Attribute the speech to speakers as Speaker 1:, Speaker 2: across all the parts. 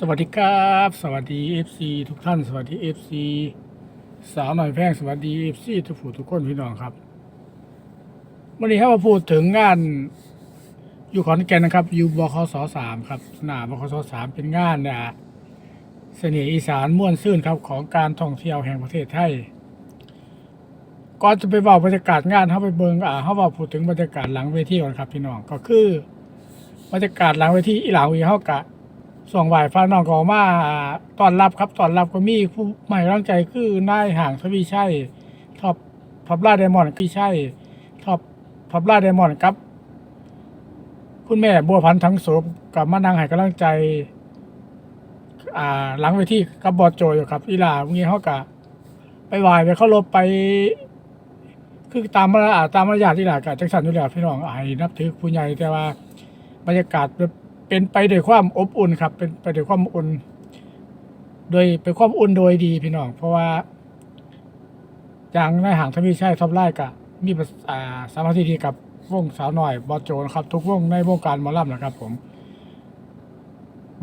Speaker 1: สวัสดีครับ สวัสดี FC ทุกท่าน สวัสดี FC สาวหน่อยแพงสวัสดี FC ทุกผู้ทุกคนพี่น้องครับ วันนี้ให้มาพูดถึงงานอยู่ขอนแก่นนะครับอยู่บคสสามครับสนามบคสสามเป็นงานนะเสน่ห์อีสานม่วนซื่นครับของการท่องเที่ยวแห่งประเทศไทยก่อนจะไปบอกบรรยากาศงานเข้าไปเบิงอ่าเข้ามาพูดถึงบรรยากาศหลังเวทีก่อนครับพี่น้องก็คือบรรยากาศหลังเวทีอีหลาวีเข้ากะ ส่งไหวฟ้าน้องก็ออกมาตอนรับครับตอนรับก็มีผู้ใหม่ร่างใจคือนายห่างทวีชัยท็อปท็อปล่าไดมอนด์พี่ชัยท็อปท็อปล่าไดมอนด์ครับ คุณแม่บัวพันธ์ทั้งโสบกับมานั่งให้กำลังใจ อ่า หลังเวทีกับบอดโจอยู่ครับ อีหลาเมื่อกี้เขากะไปไหวไปเข้ารบไป คือตามมาตามมารยาทที่หลากะจังสันอยู่แล้วพี่น้องไอ้นับถือผู้ใหญ่แต่ว่าบรรยากาศ เป็นไปด้วยความอบอุ่นครับ เป็นไปด้วยความอุ่น โดยเป็นความอุ่นโดยดีพี่น้อง เพราะว่าอย่างในหางทวีชัยท็อปไลน์กะมีประสอ่าสามาธิดีกับวงสาวหน่อยบอโจนะครับ ทุกวงในวงการมอลำนะครับ ผม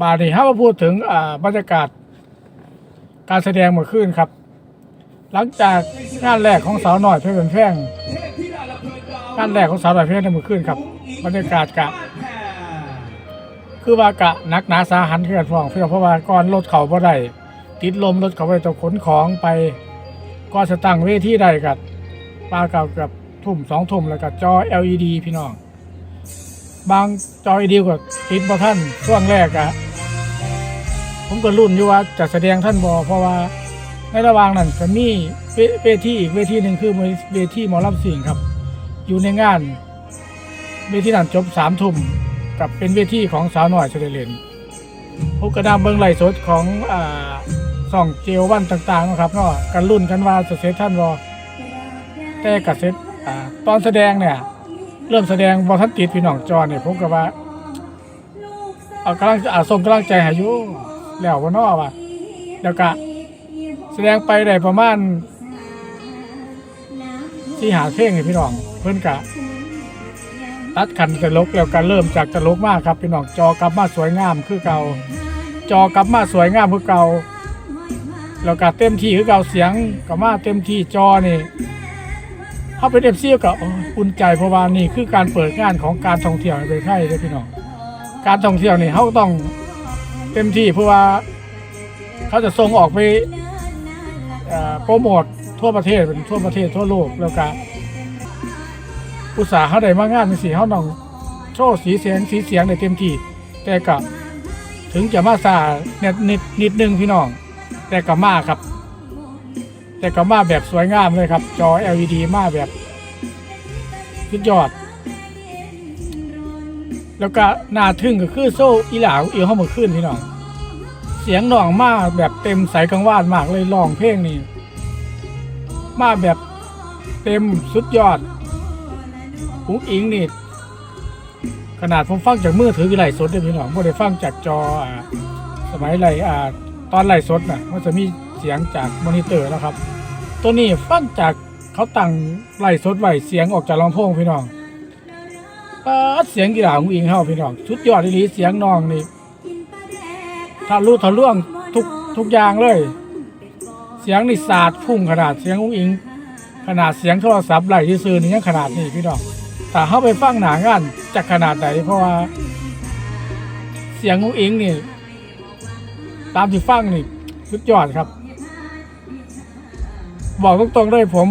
Speaker 1: บาดนี้ถ้ามาพูดถึงอ่าบรรยากาศ การแสดงเมื่อคืนครับ หลังจากงานแรกของสาวหน่อยเพื่อนแพงงานแรกของสาวหน่อยเพื่อนในเมื่อคืนครับ บรรยากาศกะ คือว่ากะนักหนาสาหัสเพื่อนพ้องเพื่อนเพราะว่าก่อนรถเขาบ่ได้ติดลมรถเขาไปต้องขนของไปก็จะตั้งเวทีได้กับปลาเก่ากับทุ่มสองทุ่มแล้วก็จอ LED พี่น้อง บางจอ LED ก็ติดบ่ท่านช่วงแรกอะผมก็รุ่นอยู่ว่าจะแสดงท่านบอเพราะว่าในระหว่างนั้นก็มีเวเวทีอีกเวทีหนึ่งคือเวทีหมอลำสิงครับ อยู่ในงานเวทีนั้นจบสามทุ่ม กับเป็นเวทีของสาวหน่อยเฉลเลนพบกระดามเบิงไหลสดของอ่าส่องเจลวันต่างๆนะครับเนาะกันรุ่นกันว่าเซตท่านบอแต่กับเซตอ่าตอนแสดงเนี่ยเริ่มแสดงบอทันติดพี่น้องจอเนี่ยผมก็ว่าเอากำลังอาส่งกำลังใจให้อยู่แล้วว่านอว่าแล้วก็แสดงไปได้ประมาณที่หาเพลงให้พี่น้องเพิ่อนกะ ตัดขันตลกแล้วก็เริ่มจากตลกมากครับพี่น้องจอกลับมาสวยงามคือเก่า จอกลับมาสวยงามคือเก่าแล้วก็เต็มที่คือเก่าเสียงก็มาเต็มที่จอนี่เขาเป็นเอฟซีก็โอ้ยอุ่นใจเพราะว่านี่คือการเปิดงานของการท่องเที่ยวในประเทศไทยเลยพี่น้องการท่องเที่ยวนี่เขาต้องเต็มที่เพราะว่าเขาจะส่งออกไปโปรโมททั่วประเทศเป็นทั่วประเทศทั่วโลกแล้วก็ อุตสาห์เขาได้มางานสีเขาต้องโชว์สีเสียงสีเสียงได้เต็มที่แต่ก็ถึงจะมาซาเน็ดนิดนิดนึงพี่น้อง แต่ก็มาครับ แต่ก็มาแบบสวยงามเลยครับ จอ LED มาแบบสุดยอด แล้วก็น่าทึ่งก็คือโซ่อีหลาวอีเข้ามาขึ้นพี่น้อง เสียงน้องมาแบบเต็มสายกังวานมากเลยร้องเพลงนี่มาแบบเต็มสุดยอด อุ้งอิงนี่ขนาดผมฟังจากมือถือไหลสดเลยพี่น้องไม่ได้ฟังจากจออ่าสมัยไหลอ่าตอนไหลสดน่ะมันจะมีเสียงจากมอนิเตอร์นะครับ ตัวนี้ฟังจากเขาตั้งไหลสดไว้เสียงออกจากลำโพงพี่น้องปาดเสียงกีฬาอุ้งอิงเข้าพี่น้องชุดยอดดีเสียงน้องนี่ถ้ารู้ทะล่วงทุกทุกอย่างเลย เสียงนี่สาดพุ่งขนาดเสียงอุ้งอิง ขนาดเสียงโทรศัพท์ไหลที่ซื้อนี่ยังขนาดนี้พี่น้อง แต่เข้าไปฟังหนางานจะขนาดไหนเพราะว่า เสียงของอิงนี่ ตามที่ฟังนี่สุดยอดครับ บอกตรงๆเลยผม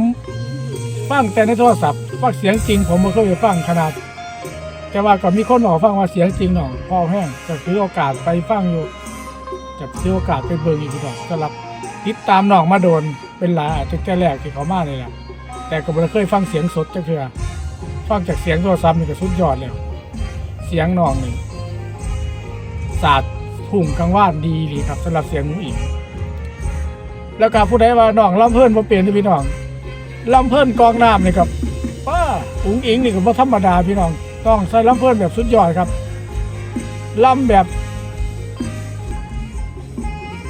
Speaker 1: ฟังแต่ในโทรศัพท์ฟังเสียงจริง ผมไม่เคยไปฟังขนาด แต่ว่าก็มีคนบอกฟังว่าเสียงจริงหน่องพอแห้งจะถือโอกาสไปฟังอยู่จะถือโอกาสไปเบิ่งอีกทีก่อนสำหรับติดตามน้องมาโดนเป็นหลายอาจจะแต่แรกที่เขามาเลยแหละแต่ก็ไม่เคยฟังเสียงสดจังเทื่อ ฟังจากเสียงโทรศัพท์นี่ก็สุดยอดแล้ว เสียงน้องนี่สาดพุ่งกังว่านดีเลยครับสำหรับเสียงนุ้งอิงแล้วก็ผู้ใดว่าน้องลำเพิ่นบ่เปลี่ยนที่พี่น้องลำเพิ่นกองน้ำนี่ครับป้าอุ๋งอิงนี่ก็บ่ธรรมดาพี่น้อง ต้องใส่ลำเพิ่นแบบสุดยอดครับลำแบบ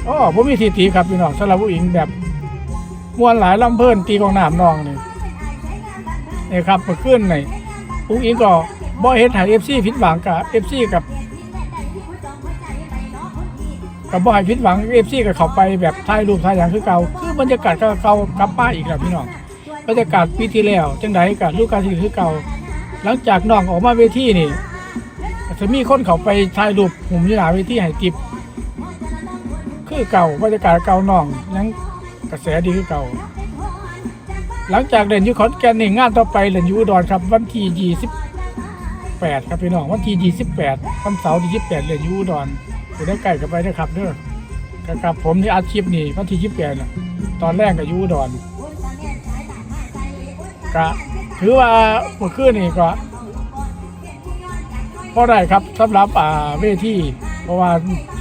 Speaker 1: อ๋อผมมีทีตีครับพี่น้องสำหรับอุ๋งอิงแบบมวนหลายลำเพิ่นตีกองน้ำนองนี่ นี่ครับเมื่อคืนนี่อุ้งอิงก็บ่เฮ็ดให้ FC ผิดหวังกับ FC กับกับบ่ให้ผิดหวังเอฟซีกับเขาไปแบบถ่ายรูปถ่ายอย่างคือเก่าคือบรรยากาศก็เก่ากลับมาอีกแล้วพี่น้องบรรยากาศปีที่แล้วจังไดกับลูกการที่คือเก่า หลังจากน้องออกมาเวทีนี่จะมีคนเขาไปถ่ายรูปผมยี่หนาเวทีให้ติบคือเก่าบรรยากาศเก่าน้องยังกระแสดีคือเก่า หลังจากเล่นอยูขอนแก่นนี่งานต่อไปเล่นอยูอุดรครับ วันที่ยี่สิบแปดครับพี่น้องวันที่ยี่สิบแปดวันเสาร์ที่ยี่สิบแปดเล่นอยูอุดรจะได้ไก่กันไปนะครับเด้อกับผมนี่อาชีพนี่วันที่ยี่สิบแปดนะตอนแรกกับยูอุดรก็ถือว่าเมื่อคืนนี่ก็พอได้ครับสำหรับอ่าเวทีเพราะว่า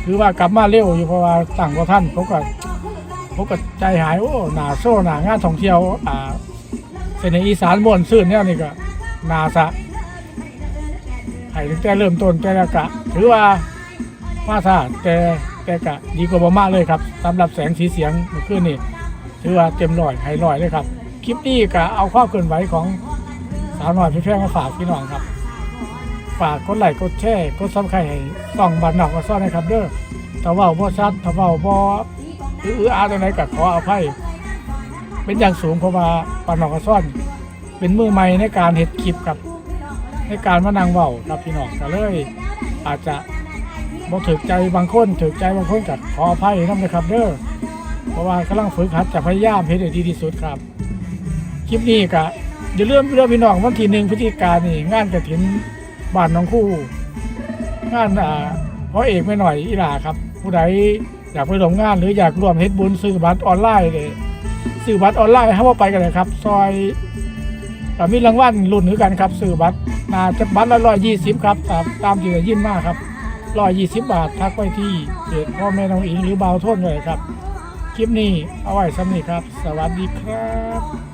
Speaker 1: ถือว่ากลับมาเร็วอยู่เพราะว่าต่างกว่าท่านเขาก็ ผมก็ใจหายโอ้หนาโซ่หนางานท่องเที่ยวอ่าเสนอีสานม่วนซื่นเนี่ยนี่ก็นาซะให้ตั้งแต่เริ่มต้นแต่ละกะถือว่ามาซาแต่แต่กะดีกว่าบ่มากเลยครับสำหรับแสงสีเสียงเมื่อคืนนี่ถือว่าเต็มร้อยให้ร้อยเลยครับ คลิปนี้ก็เอาความเคลื่อนไหวของสาวหน่อยพี่แพร่มาฝากพี่น้องครับฝากกดไลค์กดแชร์กดซับสไครต์ให้ส่องบันนอกมาซ่อนนะครับเด้อถ้าเว่าบ่ชัดถ้าเว่าบ่ หรืออาตรงไหนก็ขออภัยเป็นอย่างสูงเพราะว่าปานอกมาซ่อน เป็นมือใหม่ในการเห็ดคลิปกับ ในการมานั่งเว้ากับพี่น้องก็เลย อาจจะบ่ถึกใจบางคนถึกใจบางคนก็ขออภัยนำนะครับเด้อเพราะว่ากำลังฝึกหัดจะพยายามเฮ็ดให้ดีที่สุดครับ คลิปนี้ก็อย่าลืมเรื่องพี่น้องวันที่หนึ่งพฤศจิกายนนี่งานกระถินบ้านน้องคู่ งานอ่าพราะเอกไม่หน่อยอีหลาครับ ผู้ใด อยากไปร่วมงาน หรืออยากร่วมเฮ็ดบุญซื้อบัตรออนไลน์เลยซื้อบัตรออนไลน์ให้ว่าไปกันเลยครับ ซอยแต่มีรางวัลรุ่นหรือกันครับซื้อบัตรนาจะบัตรละร้อยยี่สิบครับ ตามตามที่ยินมากครับร้อยยี่สิบบาททักไปที่เพจพ่อแม่น้องอิงหรือเบาโทษเลยครับ คลิปนี้เอาไว้สำนี้ครับ สวัสดีครับ